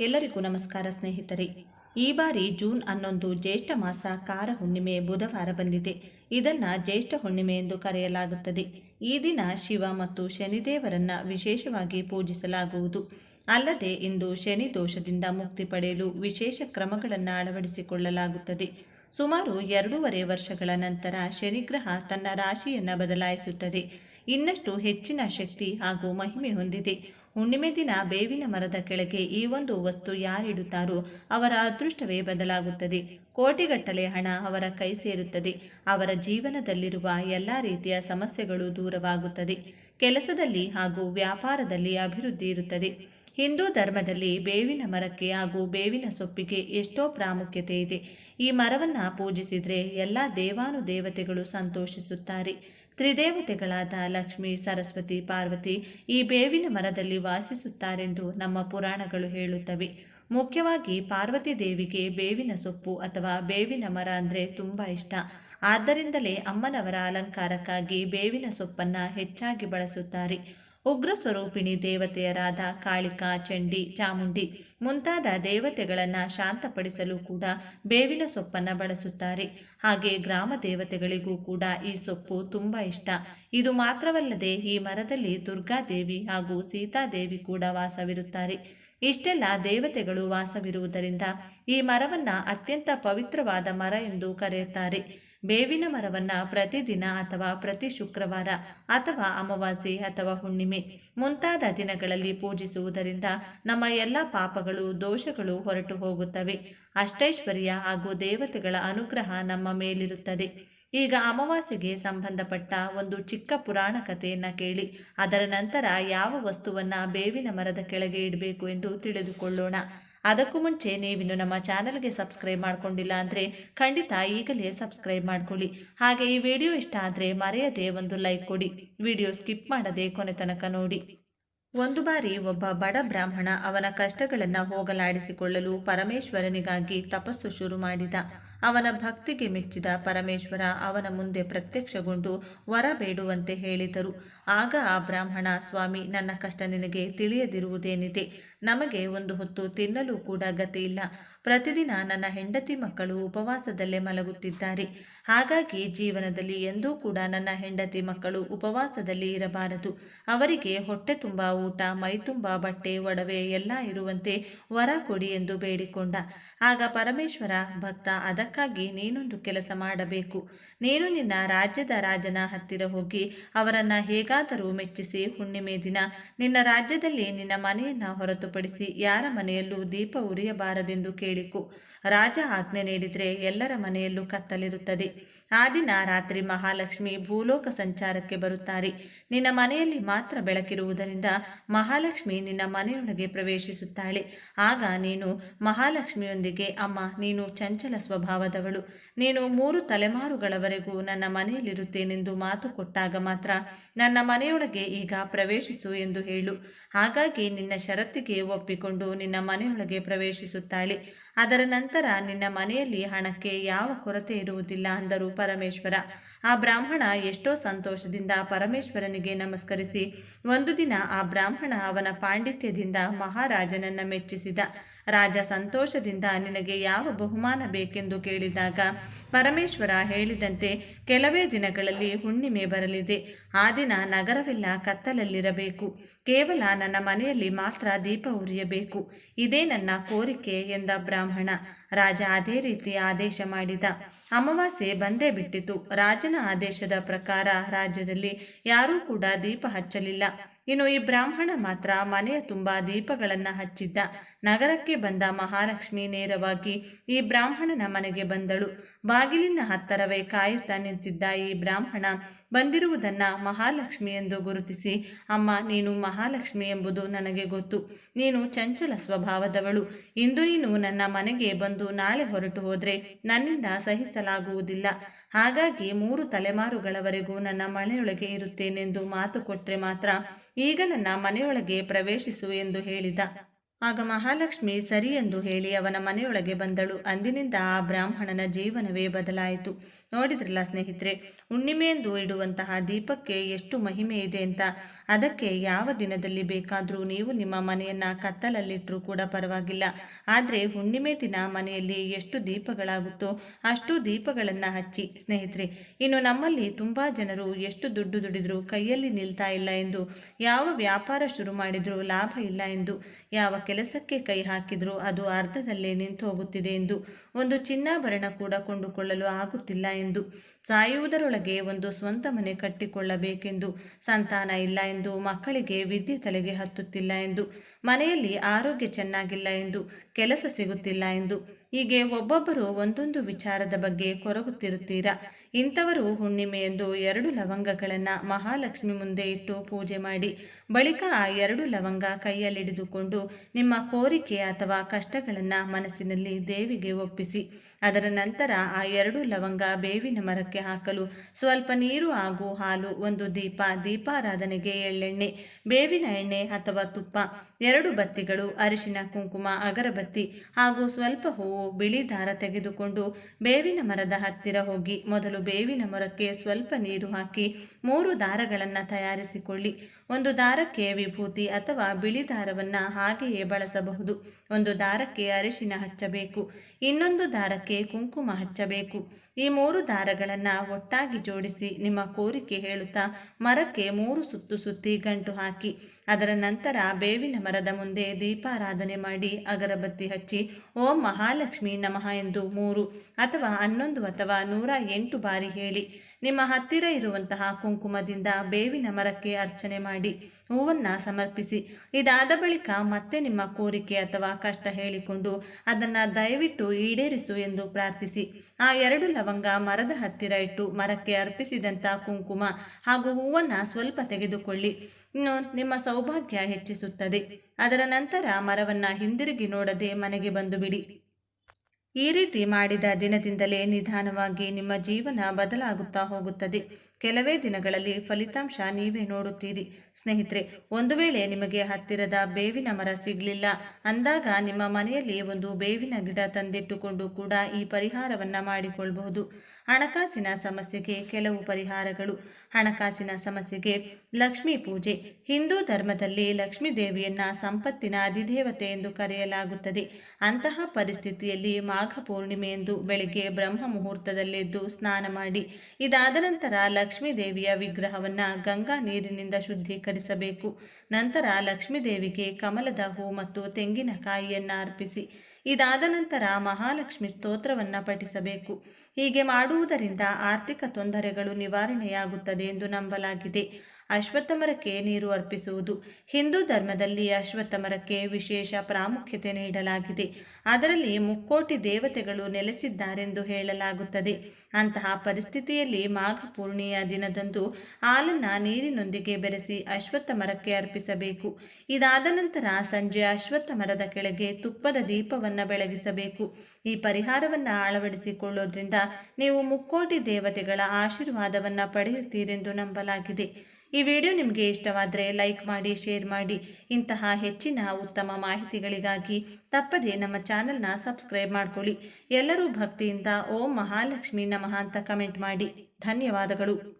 ಎಲ್ಲರಿಗೂ ನಮಸ್ಕಾರ ಸ್ನೇಹಿತರೆ. ಈ ಬಾರಿ ಜೂನ್ ಹನ್ನೊಂದು ಜ್ಯೇಷ್ಠ ಮಾಸ ಕಾರ ಹುಣ್ಣಿಮೆ ಬುಧವಾರ ಬಂದಿದೆ. ಇದನ್ನು ಜ್ಯೇಷ್ಠ ಹುಣ್ಣಿಮೆ ಎಂದು ಕರೆಯಲಾಗುತ್ತದೆ. ಈ ದಿನ ಶಿವ ಮತ್ತು ಶನಿದೇವರನ್ನ ವಿಶೇಷವಾಗಿ ಪೂಜಿಸಲಾಗುವುದು. ಅಲ್ಲದೆ ಇಂದು ಶನಿ ದೋಷದಿಂದ ಮುಕ್ತಿ ಪಡೆಯಲು ವಿಶೇಷ ಕ್ರಮಗಳನ್ನು ಅಳವಡಿಸಿಕೊಳ್ಳಲಾಗುತ್ತದೆ. ಸುಮಾರು ಎರಡೂವರೆ ವರ್ಷಗಳ ನಂತರ ಶನಿಗ್ರಹ ತನ್ನ ರಾಶಿಯನ್ನು ಬದಲಾಯಿಸುತ್ತದೆ. ಇನ್ನಷ್ಟು ಹೆಚ್ಚಿನ ಶಕ್ತಿ ಹಾಗೂ ಮಹಿಮೆ ಹೊಂದಿದೆ. ಹುಣ್ಣಿಮೆ ದಿನ ಬೇವಿನ ಮರದ ಕೆಳಗೆ ಈ ಒಂದು ವಸ್ತು ಯಾರಿಡುತ್ತಾರೋ ಅವರ ಅದೃಷ್ಟವೇ ಬದಲಾಗುತ್ತದೆ. ಕೋಟಿಗಟ್ಟಲೆ ಹಣ ಅವರ ಕೈ ಸೇರುತ್ತದೆ. ಅವರ ಜೀವನದಲ್ಲಿರುವ ಎಲ್ಲ ರೀತಿಯ ಸಮಸ್ಯೆಗಳು ದೂರವಾಗುತ್ತದೆ. ಕೆಲಸದಲ್ಲಿ ಹಾಗೂ ವ್ಯಾಪಾರದಲ್ಲಿ ಅಭಿವೃದ್ಧಿ ಇರುತ್ತದೆ. ಹಿಂದೂ ಧರ್ಮದಲ್ಲಿ ಬೇವಿನ ಮರಕ್ಕೆ ಹಾಗೂ ಬೇವಿನ ಸೊಪ್ಪಿಗೆ ಎಷ್ಟೋ ಪ್ರಾಮುಖ್ಯತೆ ಇದೆ. ಈ ಮರವನ್ನು ಪೂಜಿಸಿದರೆ ಎಲ್ಲ ದೇವಾನುದೇವತೆಗಳು ಸಂತೋಷಿಸುತ್ತಾರೆ. ತ್ರಿದೇವತೆಗಳಾದ ಲಕ್ಷ್ಮಿ, ಸರಸ್ವತಿ, ಪಾರ್ವತಿ ಈ ಬೇವಿನ ಮರದಲ್ಲಿ ವಾಸಿಸುತ್ತಾರೆಂದು ನಮ್ಮ ಪುರಾಣಗಳು ಹೇಳುತ್ತವೆ. ಮುಖ್ಯವಾಗಿ ಪಾರ್ವತಿ ದೇವಿಗೆ ಬೇವಿನ ಸೊಪ್ಪು ಅಥವಾ ಬೇವಿನ ಮರ ಅಂದರೆ ತುಂಬ ಇಷ್ಟ. ಆದ್ದರಿಂದಲೇ ಅಮ್ಮನವರ ಅಲಂಕಾರಕ್ಕಾಗಿ ಬೇವಿನ ಸೊಪ್ಪನ್ನು ಹೆಚ್ಚಾಗಿ ಬಳಸುತ್ತಾರೆ. ಉಗ್ರ ಸ್ವರೂಪಿಣಿ ದೇವತೆಯರಾದ ಕಾಳಿಕಾ, ಚಂಡಿ, ಚಾಮುಂಡಿ ಮುಂತಾದ ದೇವತೆಗಳನ್ನು ಶಾಂತಪಡಿಸಲು ಕೂಡ ಬೇವಿನ ಸೊಪ್ಪನ್ನು ಬಳಸುತ್ತಾರೆ. ಹಾಗೆ ಗ್ರಾಮ ದೇವತೆಗಳಿಗೂ ಕೂಡ ಈ ಸೊಪ್ಪು ತುಂಬ ಇಷ್ಟ. ಇದು ಮಾತ್ರವಲ್ಲದೆ ಈ ಮರದಲ್ಲಿ ದುರ್ಗಾದೇವಿ ಹಾಗೂ ಸೀತಾದೇವಿ ಕೂಡ ವಾಸವಿರುತ್ತಾರೆ. ಇಷ್ಟೆಲ್ಲ ದೇವತೆಗಳು ವಾಸವಿರುವುದರಿಂದ ಈ ಮರವನ್ನು ಅತ್ಯಂತ ಪವಿತ್ರವಾದ ಮರ ಎಂದು ಕರೆಯುತ್ತಾರೆ. ಬೇವಿನ ಮರವನ್ನು ಪ್ರತಿದಿನ ಅಥವಾ ಪ್ರತಿ ಶುಕ್ರವಾರ ಅಥವಾ ಅಮಾವಾಸ್ಯೆ ಅಥವಾ ಹುಣ್ಣಿಮೆ ಮುಂತಾದ ದಿನಗಳಲ್ಲಿ ಪೂಜಿಸುವುದರಿಂದ ನಮ್ಮ ಎಲ್ಲ ಪಾಪಗಳು, ದೋಷಗಳು ಹೊರಟು ಹೋಗುತ್ತವೆ. ಅಷ್ಟೈಶ್ವರ್ಯ ಹಾಗೂ ದೇವತೆಗಳ ಅನುಗ್ರಹ ನಮ್ಮ ಮೇಲಿರುತ್ತದೆ. ಈಗ ಅಮಾವಾಸ್ಯೆಗೆ ಸಂಬಂಧಪಟ್ಟ ಒಂದು ಚಿಕ್ಕ ಪುರಾಣ ಕಥೆಯನ್ನು ಕೇಳಿ, ಅದರ ನಂತರ ಯಾವ ವಸ್ತುವನ್ನು ಬೇವಿನ ಮರದ ಕೆಳಗೆ ಇಡಬೇಕು ಎಂದು ತಿಳಿದುಕೊಳ್ಳೋಣ. ಅದಕ್ಕೂ ಮುಂಚೆ ನೀವಿನ್ನು ನಮ್ಮ ಚಾನಲ್ಗೆ ಸಬ್ಸ್ಕ್ರೈಬ್ ಮಾಡ್ಕೊಂಡಿಲ್ಲ ಅಂದರೆ ಖಂಡಿತ ಈಗಲೇ ಸಬ್ಸ್ಕ್ರೈಬ್ ಮಾಡ್ಕೊಳ್ಳಿ. ಹಾಗೆ ಈ ವಿಡಿಯೋ ಇಷ್ಟ ಆದರೆ ಮರೆಯದೆ ಒಂದು ಲೈಕ್ ಕೊಡಿ. ವಿಡಿಯೋ ಸ್ಕಿಪ್ ಮಾಡದೆ ಕೊನೆ ತನಕ ನೋಡಿ. ಒಂದು ಬಾರಿ ಒಬ್ಬ ಬಡ ಬ್ರಾಹ್ಮಣ ಅವನ ಕಷ್ಟಗಳನ್ನು ಹೋಗಲಾಡಿಸಿಕೊಳ್ಳಲು ಪರಮೇಶ್ವರನಿಗಾಗಿ ತಪಸ್ಸು ಶುರು ಮಾಡಿದ. ಅವನ ಭಕ್ತಿಗೆ ಮೆಚ್ಚಿದ ಪರಮೇಶ್ವರ ಅವನ ಮುಂದೆ ಪ್ರತ್ಯಕ್ಷಗೊಂಡು ವರ ಬೇಡುವಂತೆ ಹೇಳಿದರು. ಆಗ ಆ ಬ್ರಾಹ್ಮಣ, ಸ್ವಾಮಿ, ನನ್ನ ಕಷ್ಟ ನಿನಗೆ ತಿಳಿಯದಿರುವುದೇನಿದೆ? ನಮಗೆ ಒಂದು ಹೊತ್ತು ತಿನ್ನಲು ಕೂಡ ಗತಿ ಇಲ್ಲ ಪ್ರತಿದಿನ ನನ್ನ ಹೆಂಡತಿ ಮಕ್ಕಳು ಉಪವಾಸದಲ್ಲೇ ಮಲಗುತ್ತಿದ್ದಾರೆ. ಹಾಗಾಗಿ ಜೀವನದಲ್ಲಿ ಎಂದೂ ಕೂಡ ನನ್ನ ಹೆಂಡತಿ ಮಕ್ಕಳು ಉಪವಾಸದಲ್ಲಿ ಇರಬಾರದು. ಅವರಿಗೆ ಹೊಟ್ಟೆ ತುಂಬ ಊಟ, ಮೈ ತುಂಬ ಬಟ್ಟೆ, ಒಡವೆ ಎಲ್ಲ ಇರುವಂತೆ ವರ ಕೊಡಿ ಎಂದು ಬೇಡಿಕೊಂಡ. ಆಗ ಪರಮೇಶ್ವರ, ಭಕ್ತ, ಅದಕ್ಕಾಗಿ ನೀನೊಂದು ಕೆಲಸ ಮಾಡಬೇಕು. ನೀನು ನಿನ್ನ ರಾಜ್ಯದ ರಾಜನ ಹತ್ತಿರ ಹೋಗಿ ಅವರನ್ನು ಹೇಗಾದರೂ ಮೆಚ್ಚಿಸಿ ಹುಣ್ಣಿಮೆ ದಿನ ನಿನ್ನ ರಾಜ್ಯದಲ್ಲಿ ನಿನ್ನ ಮನೆಯನ್ನು ಹೊರತುಪಡಿಸಿ ಯಾರ ಮನೆಯಲ್ಲೂ ದೀಪ ಉರಿಯಬಾರದೆಂದು ಕೇಳಿಕು. ರಾಜ ಆಜ್ಞೆ ನೀಡಿದರೆ ಎಲ್ಲರ ಮನೆಯಲ್ಲೂ ಕತ್ತಲಿರುತ್ತದೆ. ಆ ದಿನ ರಾತ್ರಿ ಮಹಾಲಕ್ಷ್ಮಿ ಭೂಲೋಕ ಸಂಚಾರಕ್ಕೆ ಬರುತ್ತಾರೆ. ನಿನ್ನ ಮನೆಯಲ್ಲಿ ಮಾತ್ರ ಬೆಳಕಿರುವುದರಿಂದ ಮಹಾಲಕ್ಷ್ಮಿ ನಿನ್ನ ಮನೆಯೊಳಗೆ ಪ್ರವೇಶಿಸುತ್ತಾಳೆ. ಆಗ ನೀನು ಮಹಾಲಕ್ಷ್ಮಿಯೊಂದಿಗೆ, ಅಮ್ಮ, ನೀನು ಚಂಚಲ ಸ್ವಭಾವದವಳು. ನೀನು ಮೂರು ತಲೆಮಾರುಗಳವರೆಗೂ ನನ್ನ ಮನೆಯಲ್ಲಿರುತ್ತೇನೆಂದು ಮಾತು ಕೊಟ್ಟಾಗ ಮಾತ್ರ ನನ್ನ ಮನೆಯೊಳಗೆ ಈಗ ಪ್ರವೇಶಿಸು ಎಂದು ಹೇಳು. ಹಾಗಾಗಿ ನಿನ್ನ ಷರತ್ತಿಗೆ ಒಪ್ಪಿಕೊಂಡು ನಿನ್ನ ಮನೆಯೊಳಗೆ ಪ್ರವೇಶಿಸುತ್ತಾಳೆ. ಅದರ ನಂತರ ನಿನ್ನ ಮನೆಯಲ್ಲಿ ಹಣಕ್ಕೆ ಯಾವ ಕೊರತೆ ಇರುವುದಿಲ್ಲ ಅಂದರು ಪರಮೇಶ್ವರ. ಆ ಬ್ರಾಹ್ಮಣ ಎಷ್ಟೋ ಸಂತೋಷದಿಂದ ಪರಮೇಶ್ವರನಿಗೆ ನಮಸ್ಕರಿಸಿ ಒಂದು ದಿನ ಆ ಬ್ರಾಹ್ಮಣ ಅವನ ಪಾಂಡಿತ್ಯದಿಂದ ಮಹಾರಾಜನನ್ನ ಮೆಚ್ಚಿಸಿದ. ರಾಜ ಸಂತೋಷದಿಂದ ನಿನಗೆ ಯಾವ ಬಹುಮಾನ ಬೇಕೆಂದು ಕೇಳಿದಾಗ ಪರಮೇಶ್ವರ ಹೇಳಿದಂತೆ ಕೆಲವೇ ದಿನಗಳಲ್ಲಿ ಹುಣ್ಣಿಮೆ ಬರಲಿದೆ. ಆ ದಿನ ನಗರವೆಲ್ಲ ಕತ್ತಲಲ್ಲಿರಬೇಕು. ಕೇವಲ ನನ್ನ ಮನೆಯಲ್ಲಿ ಮಾತ್ರ ದೀಪ ಉರಿಯಬೇಕು. ಇದೇ ನನ್ನ ಕೋರಿಕೆ ಎಂದ ಬ್ರಾಹ್ಮಣ. ರಾಜ ಅದೇ ರೀತಿ ಆದೇಶ ಮಾಡಿದ. ಅಮಾವಾಸ್ಯೆ ಬಂದೇ ಬಿಟ್ಟಿತು. ರಾಜನ ಆದೇಶದ ಪ್ರಕಾರ ರಾಜ್ಯದಲ್ಲಿ ಯಾರೂ ಕೂಡ ದೀಪ ಹಚ್ಚಲಿಲ್ಲ. ಇನ್ನು ಈ ಬ್ರಾಹ್ಮಣ ಮಾತ್ರ ಮನೆಯ ತುಂಬ ದೀಪಗಳನ್ನು ಹಚ್ಚಿದ್ದ. ನಗರಕ್ಕೆ ಬಂದ ಮಹಾಲಕ್ಷ್ಮಿ ನೇರವಾಗಿ ಈ ಬ್ರಾಹ್ಮಣನ ಮನೆಗೆ ಬಂದಳು. ಬಾಗಿಲಿನ ಹತ್ತರವೇ ಕಾಯುತ್ತಾ ನಿಂತಿದ್ದ ಈ ಬ್ರಾಹ್ಮಣ ಬಂದಿರುವುದನ್ನ ಮಹಾಲಕ್ಷ್ಮಿ ಎಂದು ಗುರುತಿಸಿ, ಅಮ್ಮ, ನೀನು ಮಹಾಲಕ್ಷ್ಮಿ ಎಂಬುದು ನನಗೆ ಗೊತ್ತು. ನೀನು ಚಂಚಲ ಸ್ವಭಾವದವಳು. ಇಂದು ನೀನು ನನ್ನ ಮನೆಗೆ ಬಂದು ನಾಳೆ ಹೊರಟು ಹೋದರೆ ನನ್ನಿಂದ ಸಹಿಸಲಾಗುವುದಿಲ್ಲ. ಹಾಗಾಗಿ ಮೂರು ತಲೆಮಾರುಗಳವರೆಗೂ ನನ್ನ ಮನೆಯೊಳಗೆ ಇರುತ್ತೇನೆಂದು ಮಾತು ಕೊಟ್ಟರೆ ಮಾತ್ರ ಈಗ ನನ್ನ ಮನೆಯೊಳಗೆ ಪ್ರವೇಶಿಸು ಎಂದು ಹೇಳಿದ. ಆಗ ಮಹಾಲಕ್ಷ್ಮಿ ಸರಿ ಎಂದು ಹೇಳಿ ಅವನ ಮನೆಯೊಳಗೆ ಬಂದಳು. ಅಂದಿನಿಂದ ಆ ಬ್ರಾಹ್ಮಣನ ಜೀವನವೇ ಬದಲಾಯಿತು. ನೋಡಿದ್ರಲ್ಲ ಸ್ನೇಹಿತರೆ, ಹುಣ್ಣಿಮೆಯಂದು ಇಡುವಂತಹ ದೀಪಕ್ಕೆ ಎಷ್ಟು ಮಹಿಮೆ ಇದೆ ಅಂತ. ಅದಕ್ಕೆ ಯಾವ ದಿನದಲ್ಲಿ ಬೇಕಾದರೂ ನೀವು ನಿಮ್ಮ ಮನೆಯನ್ನು ಕತ್ತಲಲ್ಲಿಟ್ಟರೂ ಕೂಡ ಪರವಾಗಿಲ್ಲ. ಆದರೆ ಹುಣ್ಣಿಮೆ ದಿನ ಮನೆಯಲ್ಲಿ ಎಷ್ಟು ದೀಪಗಳಾಗುತ್ತೋ ಅಷ್ಟು ದೀಪಗಳನ್ನು ಹಚ್ಚಿ. ಸ್ನೇಹಿತರೆ, ಇನ್ನು ನಮ್ಮಲ್ಲಿ ತುಂಬ ಜನರು ಎಷ್ಟು ದುಡ್ಡು ದುಡಿದ್ರು ಕೈಯಲ್ಲಿ ನಿಲ್ತಾ ಇಲ್ಲ ಎಂದು, ಯಾವ ವ್ಯಾಪಾರ ಶುರು ಮಾಡಿದರೂ ಲಾಭ ಇಲ್ಲ ಎಂದು, ಯಾವ ಕೆಲಸಕ್ಕೆ ಕೈ ಹಾಕಿದರೂ ಅದು ಅರ್ಧದಲ್ಲೇ ನಿಂತು ಹೋಗುತ್ತಿದೆ ಎಂದು, ಒಂದು ಚಿನ್ನಾಭರಣ ಕೂಡ ಕೊಂಡುಕೊಳ್ಳಲು ಆಗುತ್ತಿಲ್ಲ ಎಂದು. ಸಾಯುವುದರೊಳಗೆ ಒಂದು ಸ್ವಂತ ಮನೆ ಕಟ್ಟಿಕೊಳ್ಳಬೇಕೆಂದು. ಸಂತಾನ ಇಲ್ಲ ಎಂದು. ಮಕ್ಕಳಿಗೆ ವಿದ್ಯೆ ತಲೆಗೆ ಹತ್ತುತ್ತಿಲ್ಲ ಎಂದು. ಮನೆಯಲ್ಲಿ ಆರೋಗ್ಯ ಚೆನ್ನಾಗಿಲ್ಲ ಎಂದು. ಕೆಲಸ ಸಿಗುತ್ತಿಲ್ಲ ಎಂದು. ಹೀಗೆ ಒಬ್ಬೊಬ್ಬರು ಒಂದೊಂದು ವಿಚಾರದ ಬಗ್ಗೆ ಕೊರಗುತ್ತಿರುತ್ತೀರಾ? ಇಂಥವರು ಹುಣ್ಣಿಮೆಯೆಂದು ಎರಡು ಲವಂಗಗಳನ್ನು ಮಹಾಲಕ್ಷ್ಮಿ ಮುಂದೆ ಇಟ್ಟು ಪೂಜೆ ಮಾಡಿ, ಬಳಿಕ ಆ ಎರಡು ಲವಂಗ ಕೈಯಲ್ಲಿಡಿದುಕೊಂಡು ನಿಮ್ಮ ಕೋರಿಕೆ ಅಥವಾ ಕಷ್ಟಗಳನ್ನು ಮನಸ್ಸಿನಲ್ಲಿ ದೇವಿಗೆ ಒಪ್ಪಿಸಿ. ಅದರ ನಂತರ ಆ ಎರಡು ಲವಂಗ ಬೇವಿನ ಮರಕ್ಕೆ ಹಾಕಲು ಸ್ವಲ್ಪ ನೀರು ಹಾಗೂ ಹಾಲು, ಒಂದು ದೀಪ, ದೀಪಾರಾಧನೆಗೆ ಎಳ್ಳೆಣ್ಣೆ, ಬೇವಿನ ಎಣ್ಣೆ ಅಥವಾ ತುಪ್ಪ, ಎರಡು ಬತ್ತಿಗಳು, ಅರಿಶಿನ, ಕುಂಕುಮ, ಅಗರಬತ್ತಿ ಹಾಗೂ ಸ್ವಲ್ಪ ಹೂವು ಬಿಳಿ ದಾರ ತೆಗೆದುಕೊಂಡು ಬೇವಿನ ಮರದ ಹತ್ತಿರ ಹೋಗಿ ಮೊದಲು ಬೇವಿನ ಮರಕ್ಕೆ ಸ್ವಲ್ಪ ನೀರು ಹಾಕಿ ಮೂರು ದಾರಗಳನ್ನು ತಯಾರಿಸಿಕೊಳ್ಳಿ. ಒಂದು ದಾರಕ್ಕೆ ವಿಭೂತಿ ಅಥವಾ ಬಿಳಿ ದಾರವನ್ನು ಹಾಗೆಯೇ ಬಳಸಬಹುದು. ಒಂದು ದಾರಕ್ಕೆ ಅರಿಶಿನ ಹಚ್ಚಬೇಕು. ಇನ್ನೊಂದು ದಾರಕ್ಕೆ ಕುಂಕುಮ ಹಚ್ಚಬೇಕು. ಈ ಮೂರು ದಾರಗಳನ್ನು ಒಟ್ಟಾಗಿ ಜೋಡಿಸಿ ನಿಮ್ಮ ಕೋರಿಕೆ ಹೇಳುತ್ತಾ ಮರಕ್ಕೆ ಮೂರು ಸುತ್ತು ಸುತ್ತಿ ಗಂಟು ಹಾಕಿ, ಅದರ ನಂತರ ಬೇವಿನ ಮರದ ಮುಂದೆ ದೀಪಾರಾಧನೆ ಮಾಡಿ ಅಗರಬತ್ತಿ ಹಚ್ಚಿ, ಓಂ ಮಹಾಲಕ್ಷ್ಮಿ ನಮಃ ಎಂದು ಮೂರು ಅಥವಾ ಹನ್ನೊಂದು ಅಥವಾ ನೂರ ಎಂಟು ಬಾರಿ ಹೇಳಿ. ನಿಮ್ಮ ಹತ್ತಿರ ಇರುವಂತಹ ಕುಂಕುಮದಿಂದ ಬೇವಿನ ಮರಕ್ಕೆ ಅರ್ಚನೆ ಮಾಡಿ ಹೂವನ್ನು ಸಮರ್ಪಿಸಿ. ಇದಾದ ಬಳಿಕ ಮತ್ತೆ ನಿಮ್ಮ ಕೋರಿಕೆ ಅಥವಾ ಕಷ್ಟ ಹೇಳಿಕೊಂಡು ಅದನ್ನು ದಯವಿಟ್ಟು ಈಡೇರಿಸು ಎಂದು ಪ್ರಾರ್ಥಿಸಿ. ಆ ಎರಡು ಲವಂಗ ಮರದ ಹತ್ತಿರ ಇಟ್ಟು ಮರಕ್ಕೆ ಅರ್ಪಿಸಿದಂಥ ಕುಂಕುಮ ಹಾಗೂ ಹೂವನ್ನು ಸ್ವಲ್ಪ ತೆಗೆದುಕೊಳ್ಳಿ. ಇನ್ನು ನಿಮ್ಮ ಸೌಭಾಗ್ಯ ಹೆಚ್ಚಿಸುತ್ತದೆ. ಅದರ ನಂತರ ಮರವನ್ನು ಹಿಂದಿರುಗಿ ನೋಡದೆ ಮನೆಗೆ ಬಂದು ಬಿಡಿ. ಈ ರೀತಿ ಮಾಡಿದ ದಿನದಿಂದಲೇ ನಿಧಾನವಾಗಿ ನಿಮ್ಮ ಜೀವನ ಬದಲಾಗುತ್ತಾ ಹೋಗುತ್ತದೆ. ಕೆಲವೇ ದಿನಗಳಲ್ಲಿ ಫಲಿತಾಂಶ ನೀವೇ ನೋಡುತ್ತೀರಿ. ಸ್ನೇಹಿತರೆ, ಒಂದು ವೇಳೆ ನಿಮಗೆ ಹತ್ತಿರದ ಬೇವಿನ ಮರ ಸಿಗಲಿಲ್ಲ, ಅಂದಾಗ ನಿಮ್ಮ ಮನೆಯಲ್ಲಿ ಒಂದು ಬೇವಿನ ಗಿಡ ತಂದಿಟ್ಟುಕೊಂಡು ಕೂಡ ಈ ಪರಿಹಾರವನ್ನು ಮಾಡಿಕೊಳ್ಳಬಹುದು ಹಣಕಾಸಿನ ಸಮಸ್ಯೆಗೆ ಕೆಲವು ಪರಿಹಾರಗಳು. ಹಣಕಾಸಿನ ಸಮಸ್ಯೆಗೆ ಲಕ್ಷ್ಮೀ ಪೂಜೆ. ಹಿಂದೂ ಧರ್ಮದಲ್ಲಿ ಲಕ್ಷ್ಮೀ ದೇವಿಯನ್ನ ಸಂಪತ್ತಿನ ಅಧಿದೇವತೆ ಎಂದು ಕರೆಯಲಾಗುತ್ತದೆ. ಅಂತಹ ಪರಿಸ್ಥಿತಿಯಲ್ಲಿ ಮಾಘ ಪೂರ್ಣಿಮೆಯಂದು ಬೆಳಿಗ್ಗೆ ಬ್ರಹ್ಮ ಮುಹೂರ್ತದಲ್ಲೆದ್ದು ಸ್ನಾನ ಮಾಡಿ, ಇದಾದ ನಂತರ ಲಕ್ಷ್ಮೀ ದೇವಿಯ ವಿಗ್ರಹವನ್ನು ಗಂಗಾ ನೀರಿನಿಂದ ಶುದ್ಧೀಕರಿಸಬೇಕು. ನಂತರ ಲಕ್ಷ್ಮೀ ದೇವಿಗೆ ಕಮಲದ ಹೂ ಮತ್ತು ತೆಂಗಿನಕಾಯಿಯನ್ನು ಅರ್ಪಿಸಿ, ಇದಾದ ನಂತರ ಮಹಾಲಕ್ಷ್ಮಿ ಸ್ತೋತ್ರವನ್ನು ಪಠಿಸಬೇಕು. ಹೀಗೆ ಮಾಡುವುದರಿಂದ ಆರ್ಥಿಕ ತೊಂದರೆಗಳು ನಿವಾರಣೆಯಾಗುತ್ತದೆ ಎಂದು ನಂಬಲಾಗಿದೆ. ಅಶ್ವತ್ಥ ಮರಕ್ಕೆ ನೀರು ಅರ್ಪಿಸುವುದು. ಹಿಂದೂ ಧರ್ಮದಲ್ಲಿ ಅಶ್ವತ್ಥ ಮರಕ್ಕೆ ವಿಶೇಷ ಪ್ರಾಮುಖ್ಯತೆ ನೀಡಲಾಗಿದೆ. ಅದರಲ್ಲಿ ಮುಕ್ಕೋಟಿ ದೇವತೆಗಳು ನೆಲೆಸಿದ್ದಾರೆಂದು ಹೇಳಲಾಗುತ್ತದೆ. ಅಂತಹ ಪರಿಸ್ಥಿತಿಯಲ್ಲಿ ಮಾಘ ಪೂರ್ಣಿಯ ದಿನದಂದು ಹಾಲನ್ನು ನೀರಿನೊಂದಿಗೆ ಬೆರೆಸಿ ಅಶ್ವತ್ಥ ಮರಕ್ಕೆ ಅರ್ಪಿಸಬೇಕು. ಇದಾದ ನಂತರ ಸಂಜೆ ಅಶ್ವತ್ಥ ಮರದ ಕೆಳಗೆ ತುಪ್ಪದ ದೀಪವನ್ನು ಬೆಳಗಿಸಬೇಕು. ಈ ಪರಿಹಾರವನ್ನು ಅಳವಡಿಸಿಕೊಳ್ಳೋದ್ರಿಂದ ನೀವು ಮುಕ್ಕೋಟಿ ದೇವತೆಗಳ ಆಶೀರ್ವಾದವನ್ನು ಪಡೆಯುತ್ತೀರೆಂದು ನಂಬಲಾಗಿದೆ. ಈ ವಿಡಿಯೋ ನಿಮಗೆ ಇಷ್ಟವಾದರೆ ಲೈಕ್ ಮಾಡಿ, ಶೇರ್ ಮಾಡಿ. ಇಂತಹ ಹೆಚ್ಚಿನ ಉತ್ತಮ ಮಾಹಿತಿಗಳಿಗಾಗಿ ತಪ್ಪದೇ ನಮ್ಮ ಚಾನಲ್ನ ಸಬ್ಸ್ಕ್ರೈಬ್ ಮಾಡಿಕೊಳ್ಳಿ. ಎಲ್ಲರೂ ಭಕ್ತಿಯಿಂದ ಓಂ ಮಹಾಲಕ್ಷ್ಮಿ ನಮಃ ಅಂತ ಕಮೆಂಟ್ ಮಾಡಿ. ಧನ್ಯವಾದಗಳು.